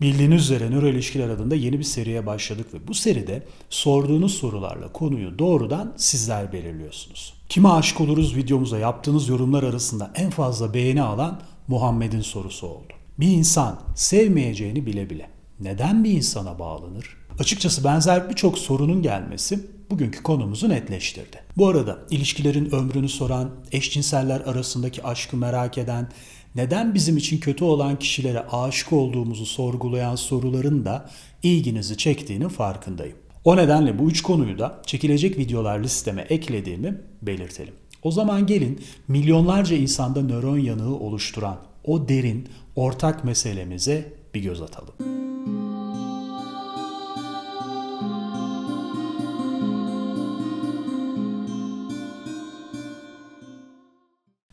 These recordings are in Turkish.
Bildiğiniz üzere nöro ilişkiler adında yeni bir seriye başladık ve bu seride sorduğunuz sorularla konuyu doğrudan sizler belirliyorsunuz. Kime aşık oluruz videomuza yaptığınız yorumlar arasında en fazla beğeni alan Muhammed'in sorusu oldu. Bir insan sevmeyeceğini bile bile neden bir insana bağlanır? Açıkçası benzer birçok sorunun gelmesi bugünkü konumuzu netleştirdi. Bu arada ilişkilerin ömrünü soran, eşcinseller arasındaki aşkı merak eden, neden bizim için kötü olan kişilere aşık olduğumuzu sorgulayan soruların da ilginizi çektiğinin farkındayım. O nedenle bu üç konuyu da çekilecek videolar listeme eklediğimi belirtelim. O zaman gelin milyonlarca insanda nöron yanığı oluşturan o derin ortak meselemize bir göz atalım.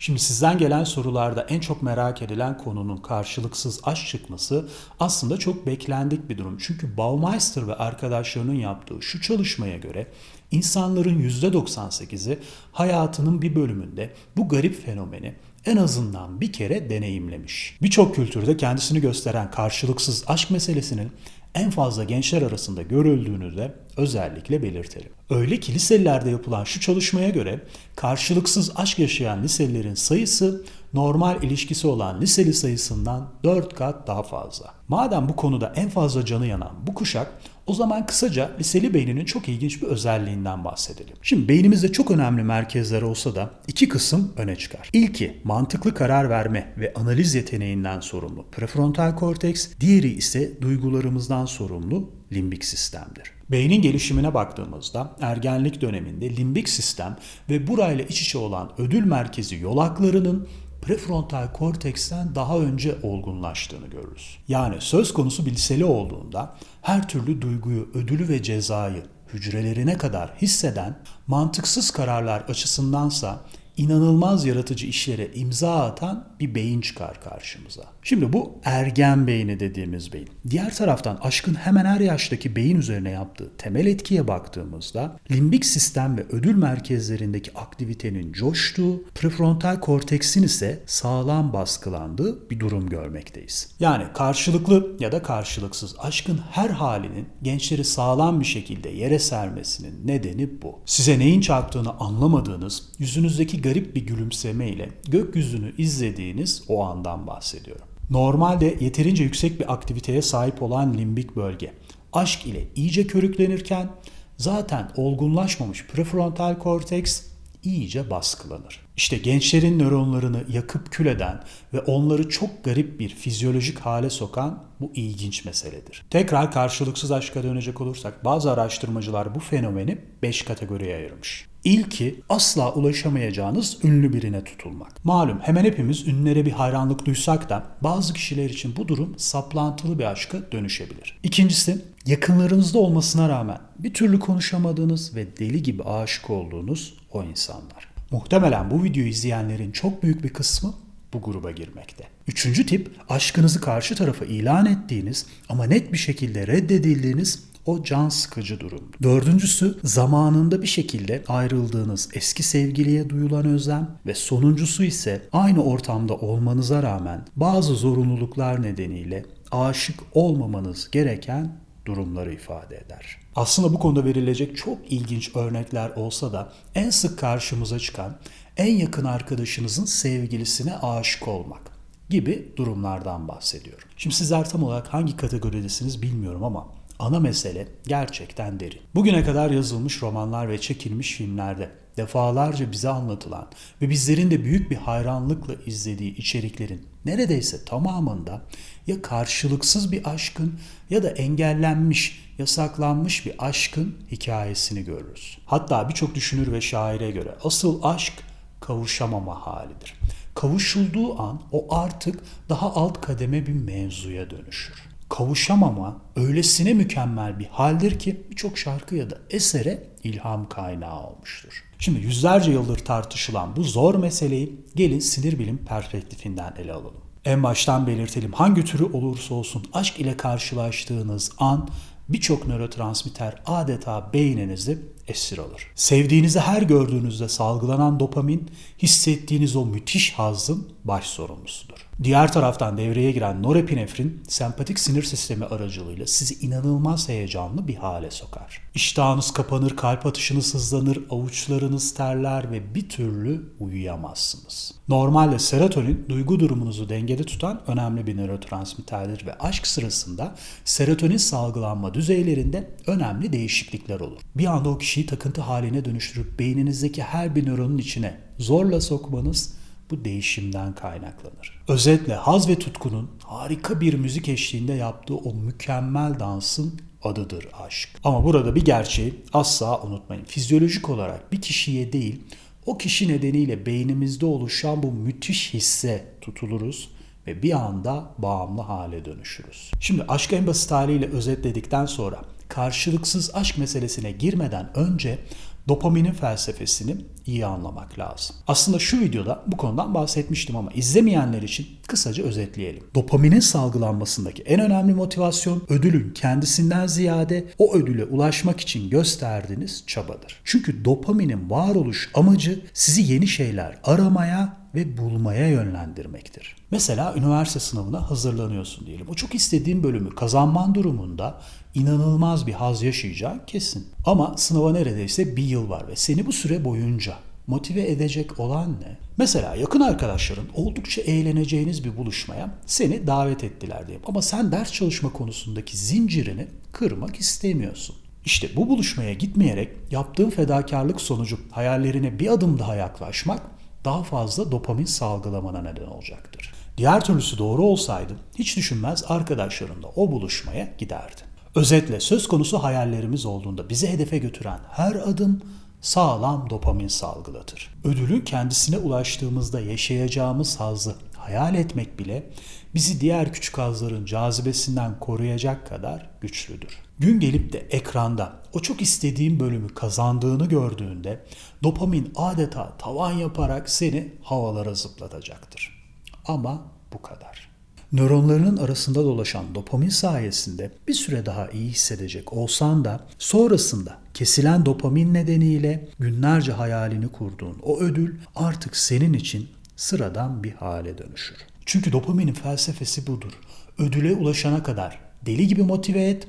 Şimdi sizden gelen sorularda en çok merak edilen konunun karşılıksız aşk çıkması aslında çok beklendik bir durum. Çünkü Baumeister ve arkadaşlarının yaptığı şu çalışmaya göre insanların %98'i hayatının bir bölümünde bu garip fenomeni en azından bir kere deneyimlemiş. Birçok kültürde kendisini gösteren karşılıksız aşk meselesinin en fazla gençler arasında görüldüğünü de özellikle belirtelim. Öyle ki liselerde yapılan şu çalışmaya göre karşılıksız aşk yaşayan liselilerin sayısı normal ilişkisi olan liseli sayısından 4 kat daha fazla. Madem bu konuda en fazla canı yanan bu kuşak o zaman kısaca liseli beyninin çok ilginç bir özelliğinden bahsedelim. Şimdi beynimizde çok önemli merkezler olsa da iki kısım öne çıkar. İlki mantıklı karar verme ve analiz yeteneğinden sorumlu prefrontal korteks, diğeri ise duygularımızdan sorumlu limbik sistemdir. Beynin gelişimine baktığımızda ergenlik döneminde limbik sistem ve burayla iç içe olan ödül merkezi yolaklarının prefrontal korteksten daha önce olgunlaştığını görürüz. Yani söz konusu bir liseli olduğunda her türlü duyguyu, ödülü ve cezayı hücrelerine kadar hisseden, mantıksız kararlar açısındansa inanılmaz yaratıcı işlere imza atan bir beyin çıkar karşımıza. Şimdi bu ergen beyni dediğimiz beyin. Diğer taraftan aşkın hemen her yaştaki beyin üzerine yaptığı temel etkiye baktığımızda limbik sistem ve ödül merkezlerindeki aktivitenin coştuğu, prefrontal korteksin ise sağlam baskılandığı bir durum görmekteyiz. Yani karşılıklı ya da karşılıksız aşkın her halinin gençleri sağlam bir şekilde yere sermesinin nedeni bu. Size neyin çarptığını anlamadığınız, yüzünüzdeki garip bir gülümsemeyle gökyüzünü izlediğiniz o andan bahsediyorum. Normalde yeterince yüksek bir aktiviteye sahip olan limbik bölge aşk ile iyice körüklenirken zaten olgunlaşmamış prefrontal korteks iyice baskılanır. İşte gençlerin nöronlarını yakıp kül eden ve onları çok garip bir fizyolojik hale sokan bu ilginç meseledir. Tekrar karşılıksız aşka dönecek olursak bazı araştırmacılar bu fenomeni 5 kategoriye ayırmış. İlki asla ulaşamayacağınız ünlü birine tutulmak. Malum hemen hepimiz ünlülere bir hayranlık duysak da bazı kişiler için bu durum saplantılı bir aşka dönüşebilir. İkincisi yakınlarınızda olmasına rağmen bir türlü konuşamadığınız ve deli gibi aşık olduğunuz o insanlar. Muhtemelen bu videoyu izleyenlerin çok büyük bir kısmı bu gruba girmekte. Üçüncü tip aşkınızı karşı tarafa ilan ettiğiniz ama net bir şekilde reddedildiğiniz o can sıkıcı durum. Dördüncüsü zamanında bir şekilde ayrıldığınız eski sevgiliye duyulan özlem ve sonuncusu ise aynı ortamda olmanıza rağmen bazı zorunluluklar nedeniyle aşık olmamanız gereken durumları ifade eder. Aslında bu konuda verilecek çok ilginç örnekler olsa da en sık karşımıza çıkan en yakın arkadaşınızın sevgilisine aşık olmak gibi durumlardan bahsediyorum. Şimdi sizler tam olarak hangi kategoridesiniz bilmiyorum ama ana mesele gerçekten derin. Bugüne kadar yazılmış romanlar ve çekilmiş filmlerde defalarca bize anlatılan ve bizlerin de büyük bir hayranlıkla izlediği içeriklerin neredeyse tamamında ya karşılıksız bir aşkın ya da engellenmiş, yasaklanmış bir aşkın hikayesini görürüz. Hatta birçok düşünür ve şaire göre asıl aşk kavuşamama halidir. Kavuşulduğu an o artık daha alt kademe bir mevzuya dönüşür kavuşamama öylesine mükemmel bir haldir ki birçok şarkı ya da esere ilham kaynağı olmuştur. Şimdi yüzlerce yıldır tartışılan bu zor meseleyi gelin sinir bilim perspektifinden ele alalım. En baştan belirtelim hangi türü olursa olsun aşk ile karşılaştığınız an birçok nörotransmitter adeta beyninizi esir alır. Sevdiğinizi her gördüğünüzde salgılanan dopamin hissettiğiniz o müthiş hazzın baş sorumlusudur. Diğer taraftan devreye giren norepinefrin sempatik sinir sistemi aracılığıyla sizi inanılmaz heyecanlı bir hale sokar. İştahınız kapanır, kalp atışınız hızlanır, avuçlarınız terler ve bir türlü uyuyamazsınız. Normalde serotonin duygu durumunuzu dengede tutan önemli bir nörotransmitterdir ve aşk sırasında serotonin salgılanma düzeylerinde önemli değişiklikler olur. Bir anda o kişiyi takıntı haline dönüştürüp beyninizdeki her bir nöronun içine zorla sokmanız bu değişimden kaynaklanır. Özetle haz ve tutkunun harika bir müzik eşliğinde yaptığı o mükemmel dansın adıdır aşk. Ama burada bir gerçeği asla unutmayın. Fizyolojik olarak bir kişiye değil, o kişi nedeniyle beynimizde oluşan bu müthiş hisse tutuluruz ve bir anda bağımlı hale dönüşürüz. Şimdi aşkı en basit haliyle özetledikten sonra karşılıksız aşk meselesine girmeden önce dopaminin felsefesini iyi anlamak lazım. Aslında şu videoda bu konudan bahsetmiştim ama izlemeyenler için kısaca özetleyelim. Dopaminin salgılanmasındaki en önemli motivasyon ödülün kendisinden ziyade o ödüle ulaşmak için gösterdiğiniz çabadır. Çünkü dopaminin varoluş amacı sizi yeni şeyler aramaya ve bulmaya yönlendirmektir. Mesela üniversite sınavına hazırlanıyorsun diyelim. O çok istediğin bölümü kazanman durumunda inanılmaz bir haz yaşayacağın kesin. Ama sınava neredeyse bir yıl var ve seni bu süre boyunca motive edecek olan ne? Mesela yakın arkadaşların oldukça eğleneceğiniz bir buluşmaya seni davet ettiler diyelim. Ama sen ders çalışma konusundaki zincirini kırmak istemiyorsun. İşte bu buluşmaya gitmeyerek yaptığın fedakarlık sonucu hayallerine bir adım daha yaklaşmak daha fazla dopamin salgılamana neden olacaktır. Diğer türlüsü doğru olsaydı hiç düşünmez arkadaşlarınla o buluşmaya giderdin. Özetle söz konusu hayallerimiz olduğunda bizi hedefe götüren her adım sağlam dopamin salgılatır. Ödülün kendisine ulaştığımızda yaşayacağımız hazzı hayal etmek bile bizi diğer küçük hazların cazibesinden koruyacak kadar güçlüdür. Gün gelip de ekranda o çok istediğin bölümü kazandığını gördüğünde dopamin adeta tavan yaparak seni havalara zıplatacaktır. Ama bu kadar. Nöronlarının arasında dolaşan dopamin sayesinde bir süre daha iyi hissedecek olsan da sonrasında kesilen dopamin nedeniyle günlerce hayalini kurduğun o ödül artık senin için sıradan bir hale dönüşür. Çünkü dopaminin felsefesi budur. Ödüle ulaşana kadar deli gibi motive et,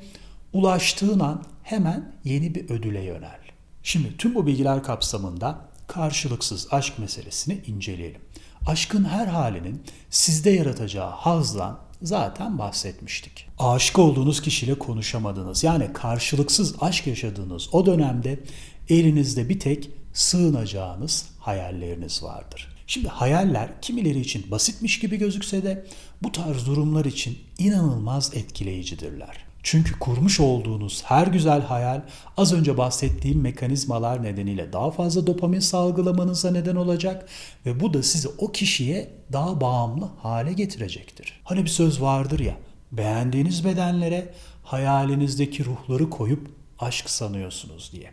ulaştığın an hemen yeni bir ödüle yönel. Şimdi tüm bu bilgiler kapsamında karşılıksız aşk meselesini inceleyelim. Aşkın her halinin sizde yaratacağı hazdan zaten bahsetmiştik. Aşık olduğunuz kişiyle konuşamadınız. Yani karşılıksız aşk yaşadığınız o dönemde elinizde bir tek sığınacağınız hayalleriniz vardır. Şimdi hayaller kimileri için basitmiş gibi gözükse de bu tarz durumlar için inanılmaz etkileyicidirler. Çünkü kurmuş olduğunuz her güzel hayal az önce bahsettiğim mekanizmalar nedeniyle daha fazla dopamin salgılamanıza neden olacak ve bu da sizi o kişiye daha bağımlı hale getirecektir. Hani bir söz vardır ya, beğendiğiniz bedenlere hayalinizdeki ruhları koyup aşk sanıyorsunuz diye.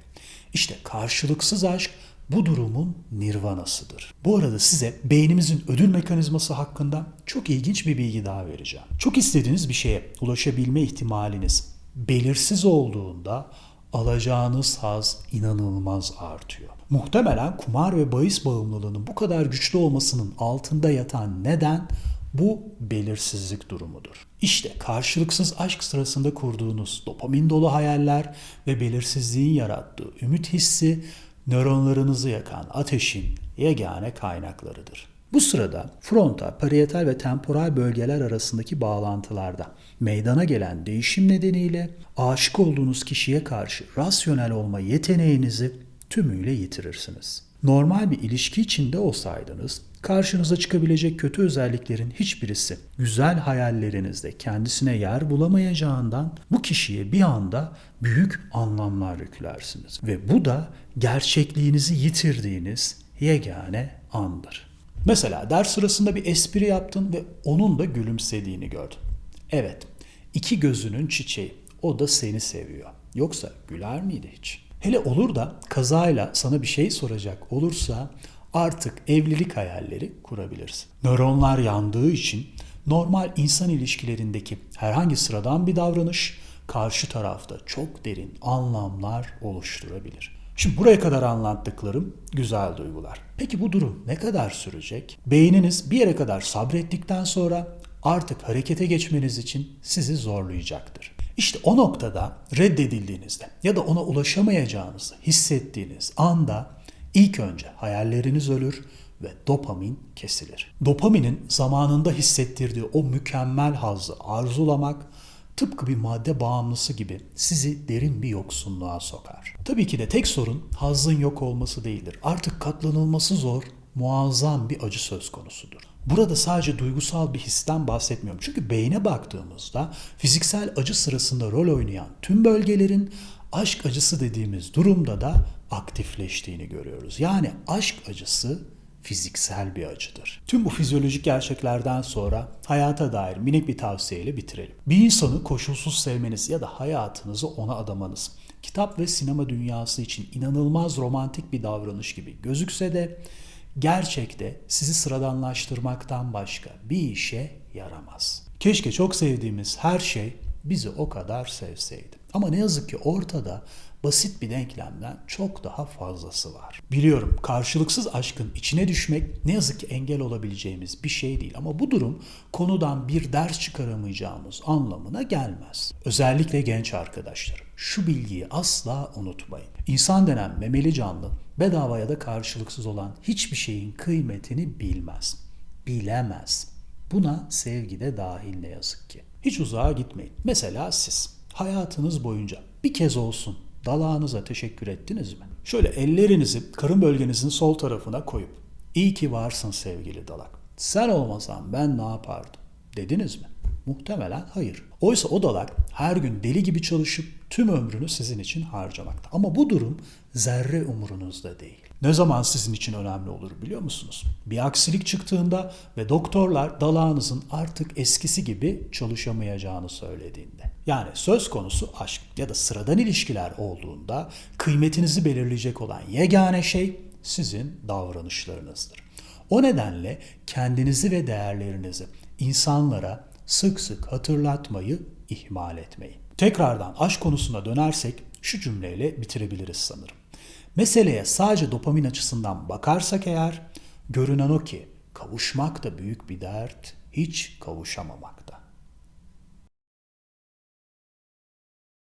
İşte karşılıksız aşk bu durumun nirvanasıdır. Bu arada size beynimizin ödül mekanizması hakkında çok ilginç bir bilgi daha vereceğim. Çok istediğiniz bir şeye ulaşabilme ihtimaliniz belirsiz olduğunda alacağınız haz inanılmaz artıyor. Muhtemelen kumar ve bahis bağımlılığının bu kadar güçlü olmasının altında yatan neden bu belirsizlik durumudur. İşte karşılıksız aşk sırasında kurduğunuz dopamin dolu hayaller ve belirsizliğin yarattığı ümit hissi nöronlarınızı yakan ateşin yegane kaynaklarıdır. Bu sırada frontal, parietal ve temporal bölgeler arasındaki bağlantılarda meydana gelen değişim nedeniyle aşık olduğunuz kişiye karşı rasyonel olma yeteneğinizi tümüyle yitirirsiniz. Normal bir ilişki içinde olsaydınız karşınıza çıkabilecek kötü özelliklerin hiçbirisi güzel hayallerinizde kendisine yer bulamayacağından bu kişiye bir anda büyük anlamlar yüklersiniz. Ve bu da gerçekliğinizi yitirdiğiniz yegane andır. Mesela ders sırasında bir espri yaptın ve onun da gülümsediğini gördün. Evet, iki gözünün çiçeği. O da seni seviyor. Yoksa güler miydi hiç? Hele olur da kazayla sana bir şey soracak olursa artık evlilik hayalleri kurabilirsin. Nöronlar yandığı için normal insan ilişkilerindeki herhangi sıradan bir davranış karşı tarafta çok derin anlamlar oluşturabilir. Şimdi buraya kadar anlattıklarım güzel duygular. Peki bu durum ne kadar sürecek? Beyniniz bir yere kadar sabrettikten sonra artık harekete geçmeniz için sizi zorlayacaktır. İşte o noktada reddedildiğinizde ya da ona ulaşamayacağınızı hissettiğiniz anda ilk önce hayalleriniz ölür ve dopamin kesilir. Dopaminin zamanında hissettirdiği o mükemmel hazzı arzulamak tıpkı bir madde bağımlısı gibi sizi derin bir yoksunluğa sokar. Tabii ki de tek sorun hazzın yok olması değildir. Artık katlanılması zor, muazzam bir acı söz konusudur. Burada sadece duygusal bir histen bahsetmiyorum. Çünkü beyne baktığımızda fiziksel acı sırasında rol oynayan tüm bölgelerin aşk acısı dediğimiz durumda da aktifleştiğini görüyoruz. Yani aşk acısı fiziksel bir acıdır. Tüm bu fizyolojik gerçeklerden sonra hayata dair minik bir tavsiyeyle bitirelim. Bir insanı koşulsuz sevmeniz ya da hayatınızı ona adamanız kitap ve sinema dünyası için inanılmaz romantik bir davranış gibi gözükse de gerçekte sizi sıradanlaştırmaktan başka bir işe yaramaz. Keşke çok sevdiğimiz her şey bizi o kadar sevseydi. Ama ne yazık ki ortada basit bir denklemden çok daha fazlası var. Biliyorum karşılıksız aşkın içine düşmek ne yazık ki engel olabileceğimiz bir şey değil ama bu durum konudan bir ders çıkaramayacağımız anlamına gelmez. Özellikle genç arkadaşlarım şu bilgiyi asla unutmayın. İnsan denen memeli canlı bedava ya da karşılıksız olan hiçbir şeyin kıymetini bilmez. Bilemez. Buna sevgi de dahil ne yazık ki. Hiç uzağa gitmeyin. Mesela siz hayatınız boyunca bir kez olsun dalağınıza teşekkür ettiniz mi? Şöyle ellerinizi karın bölgenizin sol tarafına koyup iyi ki varsın sevgili dalak. Sen olmasan ben ne yapardım dediniz mi? Muhtemelen hayır. Oysa o dalak her gün deli gibi çalışıp tüm ömrünü sizin için harcamakta. Ama bu durum zerre umurunuzda değil. Ne zaman sizin için önemli olur biliyor musunuz? Bir aksilik çıktığında ve doktorlar dalağınızın artık eskisi gibi çalışamayacağını söylediğinde. Yani söz konusu aşk ya da sıradan ilişkiler olduğunda kıymetinizi belirleyecek olan yegane şey sizin davranışlarınızdır. O nedenle kendinizi ve değerlerinizi insanlara sık sık hatırlatmayı ihmal etmeyin. Tekrardan aşk konusuna dönersek şu cümleyle bitirebiliriz sanırım. Meseleye sadece dopamin açısından bakarsak eğer görünen o ki kavuşmak da büyük bir dert, hiç kavuşamamakta.